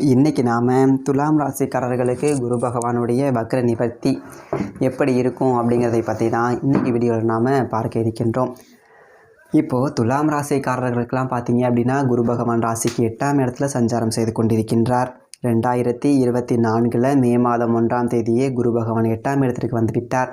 இன்றைக்கி நாம் துலாம் ராசிக்காரர்களுக்கு குரு பகவானுடைய வக்ர நிவர்த்தி எப்படி இருக்கும் அப்படிங்கிறதை பற்றி தான் இன்றைக்கி வீடியோவில் நாம் பார்க்க இருக்கின்றோம். இப்போது துலாம் ராசிக்காரர்களுக்கெல்லாம் பார்த்தீங்க அப்படின்னா குரு பகவான் ராசிக்கு எட்டாம் இடத்துல சஞ்சாரம் செய்து கொண்டிருக்கின்றார். ரெண்டாயிரத்தி இருபத்தி நான்கில் மே மாதம் ஒன்றாம் தேதியே குரு பகவான் எட்டாம் இடத்திற்கு வந்துவிட்டார்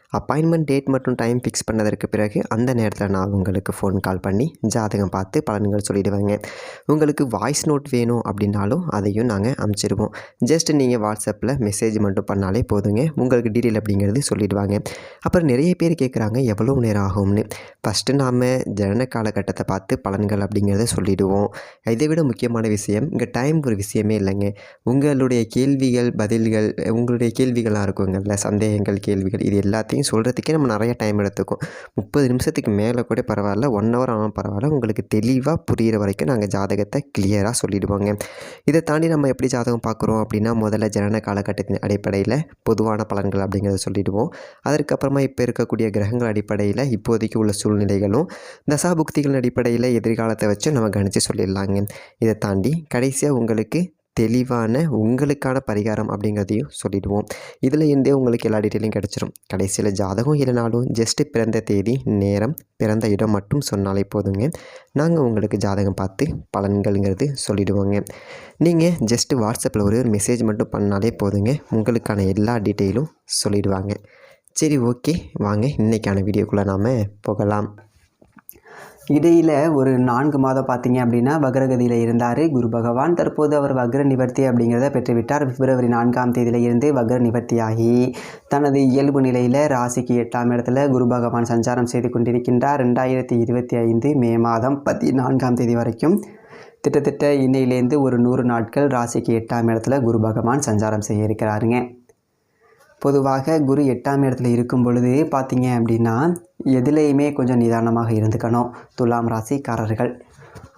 அப்பாயின்மெண்ட் டேட் மற்றும் டைம் ஃபிக்ஸ் பண்ணதற்கு பிறகு அந்த நேரத்தில் நான் உங்களுக்கு ஃபோன் கால் பண்ணி ஜாதகம் பார்த்து பலன்கள் சொல்லிவிடுவேங்க உங்களுக்கு வாய்ஸ் நோட் வேணும் அப்படின்னாலும் அதையும் நாங்கள் அனுப்பிச்சிடுவோம் ஜஸ்ட் நீங்கள் வாட்ஸ்அப்பில் மெசேஜ் மட்டும் பண்ணாலே போதுங்க. உங்களுக்கு டீட்டெயில் அப்படிங்கிறது சொல்லிடுவாங்க. அப்புறம் நிறைய பேர் கேட்குறாங்க எவ்வளோ நேரம் ஆகும்னு? ஃபஸ்ட்டு நாம் ஜனன காலகட்டத்தை பார்த்து பலன்கள் அப்படிங்கிறத சொல்லிடுவோம். இதை விட முக்கியமான விஷயம் இங்கே டைம் ஒரு விஷயமே இல்லைங்க. உங்களுடைய கேள்விகள் பதில்கள் உங்களுடைய கேள்விகளாக இருக்குங்கள்ல சந்தேகங்கள் கேள்விகள் இது எல்லாத்தையும் சொல்கிறதுக்கே நம்ம நிறைய டைம் எடுத்துக்கும். முப்பது நிமிஷத்துக்கு மேலே கூட பரவாயில்ல ஒன் ஹவர் ஆனால் பரவாயில்ல உங்களுக்கு தெளிவாக புரிகிற வரைக்கும் நாங்கள் ஜாதகத்தை கிளியராக சொல்லிடுவோங்க. இதை தாண்டி நம்ம எப்படி ஜாதகம் பார்க்குறோம் அப்படின்னா முதல்ல ஜனன காலகட்டத்தின் அடிப்படையில் பொதுவான பலன்கள் அப்படிங்கிறத சொல்லிடுவோம். அதற்கப்புறமா இப்போ இருக்கக்கூடிய கிரகங்கள் அடிப்படையில் இப்போதைக்கு உள்ள சூழ் சூழ்நிலைகளும் தசாபுக்திகளின் அடிப்படையில் எதிர்காலத்தை வச்சு நம்ம கணிச்சு சொல்லிடலாங்க. இதை தாண்டி கடைசியாக உங்களுக்கு தெளிவான உங்களுக்கான பரிகாரம் அப்படிங்கிறதையும் சொல்லிடுவோம். இதில் இருந்தே உங்களுக்கு எல்லா டீட்டெயிலும் கிடச்சிரும். கடைசியில் ஜாதகம் இல்லைனாலும் ஜஸ்ட்டு பிறந்த தேதி நேரம் பிறந்த இடம் மட்டும் சொன்னாலே போதுங்க. நாங்கள் உங்களுக்கு ஜாதகம் பார்த்து பலன்கள்ங்கிறது சொல்லிடுவோங்க. நீங்கள் ஜஸ்ட்டு வாட்ஸ்அப்பில் ஒரே ஒரு மெசேஜ் மட்டும் பண்ணாலே போதுங்க. உங்களுக்கான எல்லா டீட்டெயிலும் சொல்லிடுவாங்க. சரி ஓகே. வாங்க இன்றைக்கான வீடியோக்குள்ளே நாம் போகலாம். இடையில் ஒரு நான்கு மாதம் பார்த்தீங்க அப்படின்னா வக்ரகதியில் இருந்தார் குரு பகவான். தற்போது அவர் வக்ர நிவர்த்தி அப்படிங்கிறத பெற்றுவிட்டார். பிப்ரவரி நான்காம் தேதியில இருந்து வக்ர நிவர்த்தியாகி தனது இயல்பு நிலையில் ராசிக்கு எட்டாம் இடத்துல குரு பகவான் சஞ்சாரம் செய்து கொண்டிருக்கின்றார். ரெண்டாயிரத்தி இருபத்தி ஐந்து மே மாதம் பதினான்காம் தேதி வரைக்கும் திட்டத்திட்ட இன்னையிலேருந்து ஒரு நூறு நாட்கள் ராசிக்கு எட்டாம் இடத்துல குரு பகவான் சஞ்சாரம் செய்ய இருக்கிறாருங்க. பொதுவாக குரு எட்டாம் இடத்துல இருக்கும் பொழுது பார்த்தீங்க அப்படின்னா எதுலேயுமே கொஞ்சம் நிதானமாக இருந்துக்கணும் துலாம் ராசிக்காரர்கள்.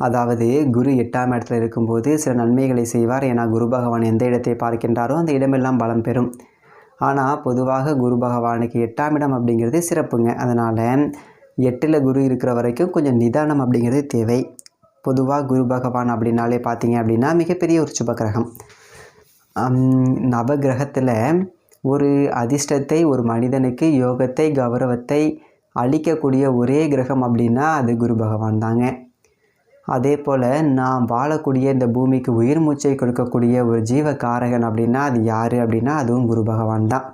அதாவது குரு எட்டாம் இடத்துல இருக்கும்போது சில நன்மைகளை செய்வார். ஏன்னா குரு பகவான் எந்த இடத்தை பார்க்கின்றாரோ அந்த இடமெல்லாம் பலம் பெறும். ஆனால் பொதுவாக குரு பகவானுக்கு எட்டாம் இடம் அப்படிங்கிறது சிறப்புங்க. அதனால் எட்டில் குரு இருக்கிற வரைக்கும் கொஞ்சம் நிதானம் அப்படிங்கிறது தேவை. பொதுவாக குரு பகவான் அப்படின்னாலே பார்த்தீங்க அப்படின்னா மிகப்பெரிய ஒரு சுபகிரகம் நவகிரகத்தில் ஒரு அதிர்ஷ்டத்தை ஒரு மனிதனுக்கு யோகத்தை கௌரவத்தை அளிக்கக்கூடிய ஒரே கிரகம் அப்படின்னா அது குரு பகவான் தாங்க. அதே போல் நாம் வாழக்கூடிய இந்த பூமிக்கு உயிர் மூச்சை கொடுக்கக்கூடிய ஒரு ஜீவ காரகன் அப்படின்னா அது யார் அப்படின்னா அதுவும் குரு பகவான் தான்.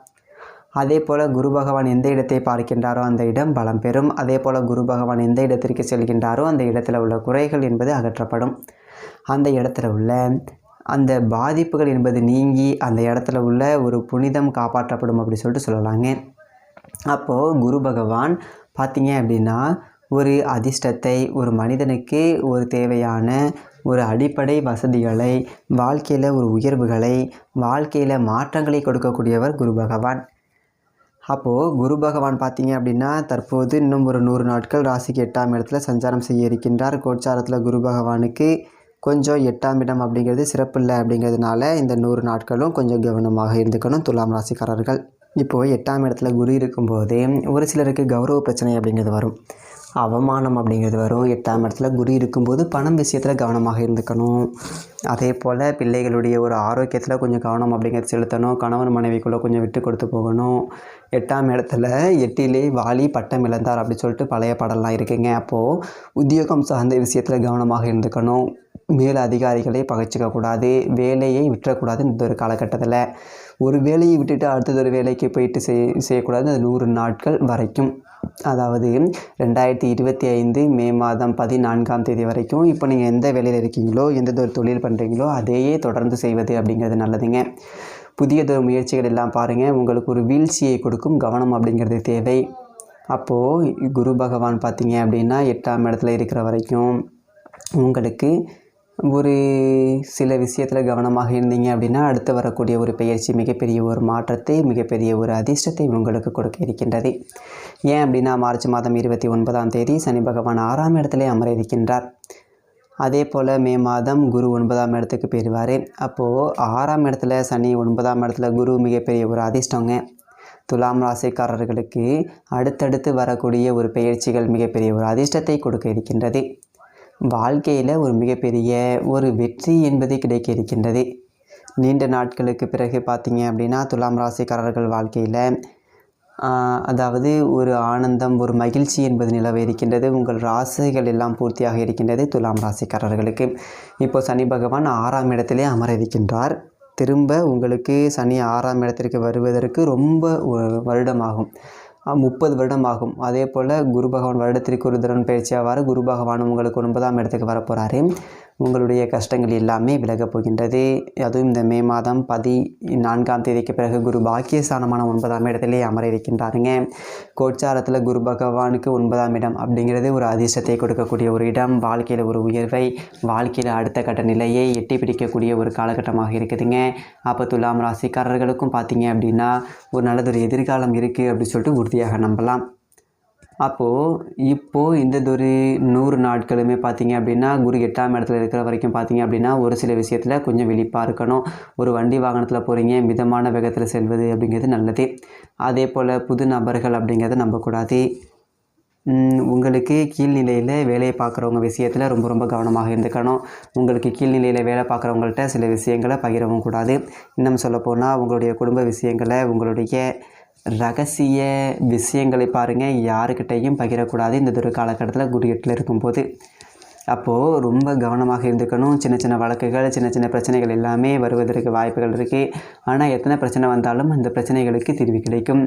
அதே போல் குரு பகவான் எந்த இடத்தை பார்க்கின்றாரோ அந்த இடம் பலம் பெறும். அதே போல் குரு பகவான் எந்த இடத்திற்கு செல்கின்றாரோ அந்த இடத்துல உள்ள குறைகள் என்பது அகற்றப்படும். அந்த இடத்துல உள்ள அந்த பாதிப்புகள் என்பது நீங்கி அந்த இடத்துல உள்ள ஒரு புனிதம் காப்பாற்றப்படும் அப்படி சொல்லிட்டு சொல்லலாங்க. அப்போது குரு பகவான் பார்த்தீங்க அப்படின்னா ஒரு அதிர்ஷ்டத்தை ஒரு மனிதனுக்கு ஒரு தேவையான ஒரு அடிப்படை வசதிகளை வாழ்க்கையில் ஒரு உயர்வுகளை வாழ்க்கையில் மாற்றங்களை கொடுக்கக்கூடியவர் குரு பகவான். அப்போது குரு பகவான் பார்த்தீங்க அப்படின்னா தற்போது இன்னும் ஒரு நூறு நாட்கள் ராசிக்கு எட்டாம் இடத்துல சஞ்சாரம் செய்ய இருக்கின்றார். கோச்சாரத்தில் குரு பகவானுக்கு கொஞ்சம் எட்டாம் இடம் அப்படிங்கிறது சிறப்பு இல்லை அப்படிங்கிறதுனால இந்த நூறு நாட்களும் கொஞ்சம் கவனமாக இருந்துக்கணும் துலாம் ராசிக்காரர்கள். இப்போது எட்டாம் இடத்துல குரு இருக்கும்போதே ஒரு சிலருக்கு கௌரவ பிரச்சனை அப்படிங்கிறது வரும். அவமானம் அப்படிங்கிறது வரும். எட்டாம் இடத்துல குரு இருக்கும்போது பணம் விஷயத்தில் கவனமாக இருந்துக்கணும். அதே போல் பிள்ளைகளுடைய ஒரு ஆரோக்கியத்தில் கொஞ்சம் கவனம் அப்படிங்கிறது செலுத்தணும். கணவன் மனைவிக்குள்ளே கொஞ்சம் விட்டு கொடுத்து போகணும். எட்டாம் இடத்துல எட்டிலே வாலி பட்டம் இழந்தார் அப்படின்னு சொல்லிட்டு பழைய படம்லாம் இருக்குங்க. அப்போது உத்தியோகம் சார்ந்த விஷயத்தில் கவனமாக இருந்துக்கணும். மேல் அதிகாரிகளை பகைச்சிக்கக்கூடாது வேலையை விட்டுறக்கூடாது இந்த ஒரு காலகட்டத்தில். ஒரு வேலையை விட்டுட்டு அடுத்தது ஒரு வேலைக்கு போயிட்டு செய் செய்யக்கூடாது. அது நூறு நாட்கள் வரைக்கும். அதாவது ரெண்டாயிரத்தி இருபத்தி ஐந்து மே மாதம் பதினான்காம் தேதி வரைக்கும் இப்போ நீங்கள் எந்த வேலையில் இருக்கீங்களோ எந்த ஒரு தொழில் பண்ணுறீங்களோ அதையே தொடர்ந்து செய்வது அப்படிங்கிறது நல்லதுங்க. புதியதொரு முயற்சிகள் எல்லாம் பாருங்கள் உங்களுக்கு ஒரு வீழ்ச்சியை கொடுக்கும் கவனம் அப்படிங்கிறது தேவை. அப்போது குரு பகவான் பார்த்தீங்க அப்படின்னா எட்டாம் இடத்துல இருக்கிற வரைக்கும் உங்களுக்கு ஒரு சில விஷயத்தில் கவனமாக இருந்தீங்க அப்படின்னா அடுத்து வரக்கூடிய ஒரு பயிற்சி மிகப்பெரிய ஒரு மாற்றத்தை மிகப்பெரிய ஒரு அதிர்ஷ்டத்தை உங்களுக்கு கொடுக்க இருக்கின்றது. ஏன் அப்படின்னா மார்ச் மாதம் இருபத்தி ஒன்பதாம் தேதி சனி பகவான் ஆறாம் இடத்திலே அமர இருக்கின்றார். அதே போல் மே மாதம் குரு ஒன்பதாம் இடத்துக்கு போயிடுவார் அப்போது ஆறாம் இடத்துல சனி ஒன்பதாம் இடத்துல குரு மிகப்பெரிய ஒரு அதிர்ஷ்டங்க. துலாம் ராசிக்காரர்களுக்கு அடுத்தடுத்து வரக்கூடிய ஒரு பெயர்ச்சிகள் மிகப்பெரிய ஒரு அதிர்ஷ்டத்தை கொடுக்க இருக்கின்றது. வாழ்க்கையில் ஒரு மிகப்பெரிய ஒரு வெற்றி என்பது கிடைக்க இருக்கின்றது. நீண்ட நாட்களுக்கு பிறகு பார்த்திங்க அப்படின்னா துலாம் ராசிக்காரர்கள் வாழ்க்கையில் அதாவது ஒரு ஆனந்தம் ஒரு மகிழ்ச்சி என்பது நிலவ இருக்கின்றது. உங்கள் ராசிகள் எல்லாம் பூர்த்தியாக இருக்கின்றது துலாம் ராசிக்காரர்களுக்கு. இப்போ சனி பகவான் ஆறாம் இடத்திலே அமர இருக்கின்றார். திரும்ப உங்களுக்கு சனி ஆறாம் இடத்திற்கு வருவதற்கு ரொம்ப ஒரு வருடமாகும். முப்பது வருடம் ஆகும் அதே போல் குரு பகவான் வருடத்திற்கு ஒரு தரம் பயிற்சி ஆவார் குரு பகவான் உங்களுக்கு ஒன்பதாம் இடத்துக்கு வரப்போகிறாரு உங்களுடைய கஷ்டங்கள் எல்லாமே விலகப் போகின்றது. அதுவும் இந்த மே மாதம் பதி நான்காம் தேதிக்கு பிறகு குரு பாக்கியஸ்தானமான ஒன்பதாம் இடத்திலே அமர இருக்கின்றாருங்க. கோச்சாரத்தில் குரு பகவானுக்கு ஒன்பதாம் இடம் அப்படிங்கிறது ஒரு அதிர்ஷ்டத்தை கொடுக்கக்கூடிய ஒரு இடம். வாழ்க்கையில் ஒரு உயர்வை வாழ்க்கையில் அடுத்த கட்ட நிலையை எட்டி பிடிக்கக்கூடிய ஒரு காலகட்டமாக இருக்குதுங்க. அப்போ துலாம் ராசிக்காரர்களுக்கும் பார்த்தீங்க அப்படின்னா ஒரு நல்லதொரு எதிர்காலம் இருக்குது அப்படின்னு சொல்லிட்டு உறுதியாக நம்பலாம். அப்போது இப்போது இந்த நூறு நாட்களுமே பார்த்தீங்க அப்படின்னா குரு எட்டாம் இடத்துல இருக்கிற வரைக்கும் பார்த்தீங்க அப்படின்னா ஒரு சில விஷயத்தில் கொஞ்சம் விழிப்பாக இருக்கணும். ஒரு வண்டி வாகனத்தில் போகிறீங்க மிதமான வேகத்தில் செல்வது அப்படிங்கிறது நல்லது. அதே போல் புது நபர்கள் அப்படிங்கிறத நம்பக்கூடாது. உங்களுக்கு கீழ்நிலையில் வேலையை பார்க்குறவங்க விஷயத்தில் ரொம்ப ரொம்ப கவனமாக இருந்துக்கணும். உங்களுக்கு கீழ்நிலையில் வேலை பார்க்குறவங்கள்ட்ட சில விஷயங்களை பகிரவும் கூடாது. இன்னும் சொல்லப்போனால் உங்களுடைய குடும்ப விஷயங்களை உங்களுடைய ரகசிய விஷயங்களை பாருங்கள் யாருக்கிட்டையும் பகிரக்கூடாது. இந்த ஒரு காலகட்டத்தில் குரு இருக்கும்போது. அப்போது ரொம்ப கவனமாக இருந்துக்கணும். சின்ன சின்ன வழக்குகள் சின்ன சின்ன பிரச்சனைகள் எல்லாமே வருவதற்கு வாய்ப்புகள் இருக்குது ஆனால் எத்தனை பிரச்சனை வந்தாலும் அந்த பிரச்சனைகளுக்கு தீர்வு கிடைக்கும்.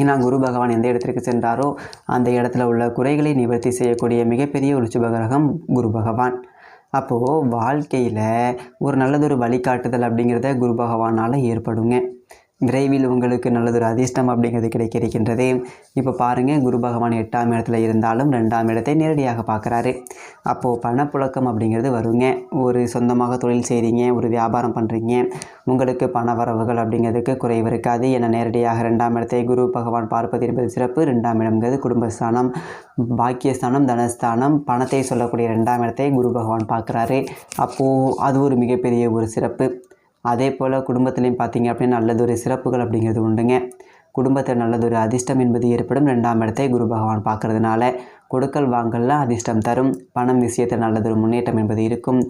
ஏன்னா குரு பகவான் எந்த இடத்திற்கு சென்றாரோ அந்த இடத்துல உள்ள குறைகளை நிவர்த்தி செய்யக்கூடிய மிகப்பெரிய ஒரு சுபகிரகம் குரு பகவான். அப்போது வாழ்க்கையில் ஒரு நல்லதொரு வழிகாட்டுதல் அப்படிங்கிறத குரு பகவானால் ஏற்படுங்க. விரைவில் உங்களுக்கு நல்லதொரு அதிர்ஷ்டம் அப்படிங்கிறது கிடைக்க இருக்கின்றது. இப்போ பாருங்கள் குரு பகவான் எட்டாம் இடத்துல இருந்தாலும் ரெண்டாம் இடத்தை நேரடியாக பார்க்குறாரு. அப்போது பணப்புழக்கம் அப்படிங்கிறது வருங்க. ஒரு சொந்தமாக தொழில் செய்கிறீங்க ஒரு வியாபாரம் பண்ணுறீங்க உங்களுக்கு பண வரவுகள் அப்படிங்கிறதுக்கு குறைவு இருக்காது. என நேரடியாக ரெண்டாம் இடத்தை குரு பகவான் பார்ப்பது என்பது சிறப்பு. ரெண்டாம் இடம்ங்கிறது குடும்பஸ்தானம் பாக்கியஸ்தானம் தனஸ்தானம் பணத்தை சொல்லக்கூடிய ரெண்டாம் இடத்தை குரு பகவான் பார்க்குறாரு. அப்போது அது ஒரு மிகப்பெரிய ஒரு சிறப்பு. அதே போல் குடும்பத்துலேயும் பார்த்தீங்க அப்படின்னா நல்லதொரு சிறப்புகள் அப்படிங்கிறது உண்டுங்க. குடும்பத்தில் நல்லதொரு அதிர்ஷ்டம் என்பது ஏற்படும். ரெண்டாம் இடத்தை குரு பகவான் பார்க்கறதுனால கொடுக்கல் வாங்கல்லாம் அதிர்ஷ்டம் தரும். பணம் விஷயத்தில் நல்லதொரு முன்னேற்றம் என்பது இருக்கும்.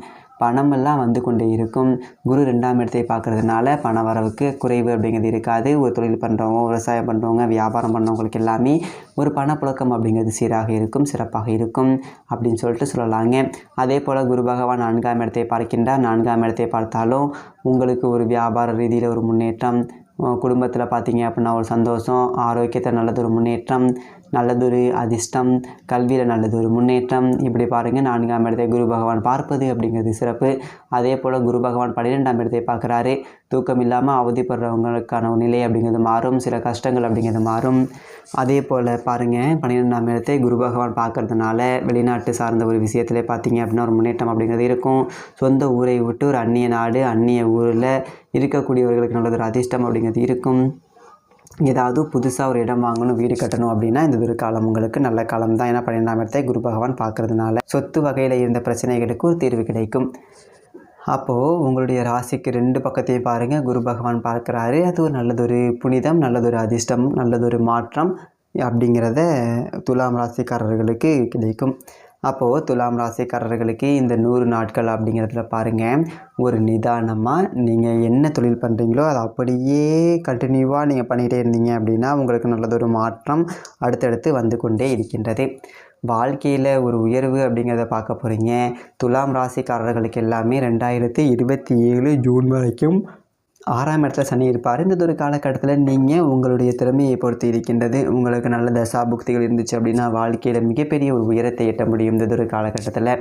பணமெல்லாம் வந்து கொண்டே இருக்கும். குரு ரெண்டாம் இடத்தை பார்க்கறதுனால பண வரவுக்கு குறைவு அப்படிங்கிறது இருக்காது. ஒரு தொழில் பண்ணுறவங்க விவசாயம் பண்ணுறவங்க வியாபாரம் பண்ணுறவங்களுக்கு எல்லாமே ஒரு பணப்புழக்கம் அப்படிங்கிறது சீராக இருக்கும் சிறப்பாக இருக்கும் அப்படின்னு சொல்லிட்டு சொல்லலாங்க. அதே போல் குரு பகவான் நான்காம் இடத்தை பார்க்கின்றார். நான்காம் இடத்தை பார்த்தாலும் உங்களுக்கு ஒரு வியாபார ரீதியில் ஒரு முன்னேற்றம் குடும்பத்தில் பார்த்தீங்க அப்படின்னா ஒரு சந்தோஷம் ஆரோக்கியத்தை நல்லது ஒரு முன்னேற்றம் நல்லதொரு அதிர்ஷ்டம் கல்வியில் நல்லதொரு முன்னேற்றம். இப்படி பாருங்கள் நான்காம் இடத்தை குரு பகவான் பார்ப்பது அப்படிங்கிறது சிறப்பு. அதே போல் குரு பகவான் பன்னிரெண்டாம் இடத்தை பார்க்குறாரு. தூக்கம் இல்லாமல் அவதிப்படுறவங்களுக்கான ஒரு நிலை அப்படிங்கிறது மாறும். சில கஷ்டங்கள் அப்படிங்கிறது மாறும். அதே போல் பாருங்கள் பன்னிரெண்டாம் இடத்தை குரு பகவான் பார்க்கறதுனால வெளிநாட்டு சார்ந்த ஒரு விஷயத்துல பார்த்தீங்க அப்படின்னா ஒரு முன்னேற்றம் அப்படிங்கிறது இருக்கும். சொந்த ஊரை விட்டு ஒரு அந்நிய நாடு அந்நிய ஊரில் இருக்கக்கூடியவர்களுக்கு நல்லது ஒரு அதிர்ஷ்டம் அப்படிங்கிறது இருக்கும். ஏதாவது புதுசாக ஒரு இடம் வாங்கணும் வீடு கட்டணும் அப்படின்னா இந்த ஒரு காலம் உங்களுக்கு நல்ல காலம் தான். ஏன்னா பன்னெண்டாம் இடத்தை குரு பகவான் பார்க்கறதுனால சொத்து வகையில் இருந்த பிரச்சனைகளுக்கு ஒரு தீர்வு கிடைக்கும். அப்போது உங்களுடைய ராசிக்கு ரெண்டு பக்கத்தையும் பாருங்கள் குரு பகவான் பார்க்குறாரு. அது ஒரு நல்லதொரு புனிதம் நல்லதொரு அதிர்ஷ்டம் நல்லதொரு மாற்றம் அப்படிங்கிறத துலாம் ராசிக்காரர்களுக்கு கிடைக்கும். அப்போது துலாம் ராசிக்காரர்களுக்கு இந்த நூறு நாட்கள் அப்படிங்கிறதுல பாருங்கள் ஒரு நிதானமாக நீங்கள் என்ன தொழில் பண்ணுறீங்களோ அதை அப்படியே கண்டினியூவாக நீங்கள் பண்ணிகிட்டே இருந்தீங்க அப்படின்னா உங்களுக்கு நல்லதொரு மாற்றம் அடுத்தடுத்து வந்து கொண்டே இருக்கின்றது. வாழ்க்கையில் ஒரு உயர்வு அப்படிங்கிறத பார்க்க போகிறீங்க துலாம் ராசிக்காரர்களுக்கு எல்லாமே ரெண்டாயிரத்தி இருபத்தி ஏழு ஜூன் வரைக்கும் ஆறாம் இடத்துல சனி இருப்பார். இந்த ஒரு காலகட்டத்தில் நீங்கள் உங்களுடைய திறமையை பொறுத்து இருக்கின்றது உங்களுக்கு நல்ல தசா புக்திகள் இருந்துச்சு அப்படின்னா வாழ்க்கையில் மிகப்பெரிய ஒரு உயரத்தை எட்ட முடியும் இந்த ஒரு காலகட்டத்தில்.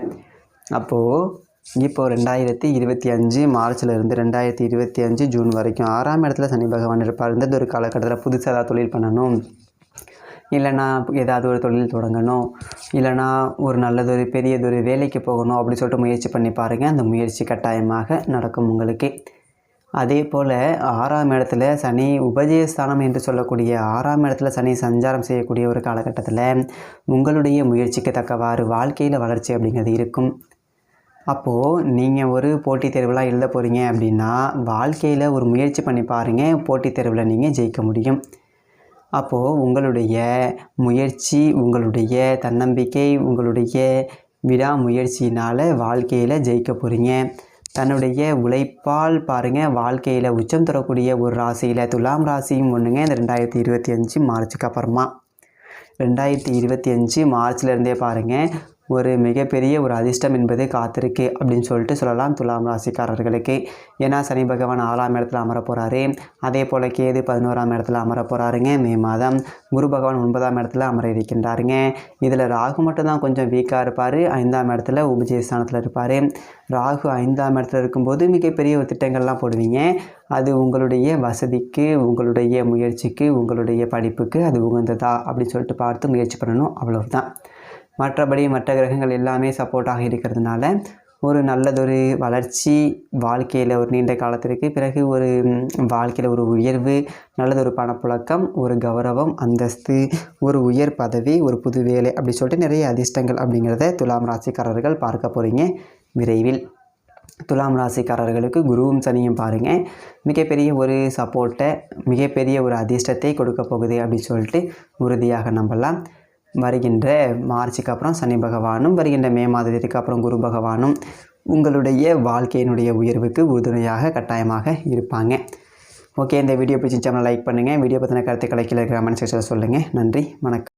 அப்போது இப்போது ரெண்டாயிரத்தி இருபத்தி அஞ்சு மார்ச்சில் இருந்து ரெண்டாயிரத்தி இருபத்தி அஞ்சு ஜூன் வரைக்கும் ஆறாம் இடத்துல சனி பகவான் இருப்பார். இந்த ஒரு காலகட்டத்தில் புதுசாக ஏதாவது தொழில் பண்ணணும். இல்லைனா ஏதாவது ஒரு தொழில் தொடங்கணும். இல்லைனா ஒரு நல்லதொரு பெரியதொரு வேலைக்கு போகணும் அப்படி சொல்லிட்டு முயற்சி பண்ணி பாருங்கள் அந்த முயற்சி கட்டாயமாக நடக்கும் உங்களுக்கு. அதே போல் ஆறாம் இடத்துல சனி உபஜயஸ்தானம் என்று சொல்லக்கூடிய ஆறாம் இடத்துல சனி சஞ்சாரம் செய்யக்கூடிய ஒரு காலகட்டத்தில் உங்களுடைய முயற்சிக்கு தக்கவாறு வாழ்க்கையில் வளர்ச்சி அப்படிங்கிறது இருக்கும். அப்போது நீங்கள் ஒரு போட்டித் தேர்வுலாம் எழுத போகிறீங்க அப்படின்னா வாழ்க்கையில் ஒரு முயற்சி பண்ணி பாருங்கள் போட்டித் தேர்வில் நீங்கள் ஜெயிக்க முடியும். அப்போது உங்களுடைய முயற்சி உங்களுடைய தன்னம்பிக்கை உங்களுடைய விடாமுயற்சியினால் வாழ்க்கையில் ஜெயிக்க போகிறீங்க தன்னுடைய உழைப்பால் பாருங்கள் வாழ்க்கையில் உச்சம் தரக்கூடிய ஒரு ராசியில் துலாம் ராசியும் ஒன்றுங்க இந்த ரெண்டாயிரத்தி இருபத்தி அஞ்சு மார்ச்சுக்கு அப்புறமா. ரெண்டாயிரத்தி இருபத்தி அஞ்சு மார்ச்லேருந்தே பாருங்கள் ஒரு மிகப்பெரிய ஒரு அதிர்ஷ்டம் என்பது காத்திருக்கு அப்படின்னு சொல்லிட்டு சொல்லலாம். துலாம் ராசிக்காரர்களுக்கு. ஏன்னா சனி பகவான் ஆறாம் இடத்துல அமர போகிறாரு அதே போல் கேது பதினோராம் இடத்துல அமர போகிறாருங்க மே மாதம் குரு பகவான் ஒன்பதாம் இடத்துல அமர இருக்கின்றாருங்க. இதில் ராகு மட்டும்தான் கொஞ்சம் வீக்காக இருப்பார். ஐந்தாம் இடத்துல உபஜயஸ்தானத்தில் இருப்பார். ராகு ஐந்தாம் இடத்துல இருக்கும்போது மிகப்பெரிய ஒரு திட்டங்கள்லாம் போடுவீங்க. அது உங்களுடைய வசதிக்கு உங்களுடைய முயற்சிக்கு உங்களுடைய படிப்புக்கு அது உகந்ததா அப்படின்னு சொல்லிட்டு பார்த்து முயற்சி பண்ணணும். அவ்வளவுதான். மற்றபடி மற்ற கிரகங்கள் எல்லாமே சப்போர்ட்டாக இருக்கிறதுனால ஒரு நல்லதொரு வளர்ச்சி வாழ்க்கையில் ஒரு நீண்ட காலத்திற்கு பிறகு ஒரு வாழ்க்கையில் ஒரு உயர்வு நல்லதொரு பணப்புழக்கம் ஒரு கௌரவம் அந்தஸ்து ஒரு உயர் பதவி ஒரு புது வேலை அப்படி சொல்லிட்டு நிறைய அதிர்ஷ்டங்கள் அப்படிங்கிறத துலாம் ராசிக்காரர்கள் பார்க்க போகிறீங்க விரைவில் துலாம் ராசிக்காரர்களுக்கு குருவும் சனியும் பாருங்கள் மிகப்பெரிய ஒரு சப்போர்ட்டை மிகப்பெரிய ஒரு அதிர்ஷ்டத்தை கொடுக்க போகுது அப்படின்னு சொல்லிட்டு உறுதியாக நம்பலாம். வருகின்ற மார்ச்சுக்கு அப்புறம் சனி பகவானும் வருகின்ற மே மாதத்திற்கு அப்புறம் குரு பகவானும் உங்களுடைய வாழ்க்கையினுடைய உயர்வுக்கு உறுதுணையாக கட்டாயமாக இருப்பாங்க. ஓகே இந்த வீடியோ பிடிச்சி சேனல் லைக் பண்ணுங்கள் வீடியோ பற்றின கருத்துக்களை கீழே இருக்கிற கமெண்ட் செக்ஷனில் சொல்லுங்கள் நன்றி வணக்கம்.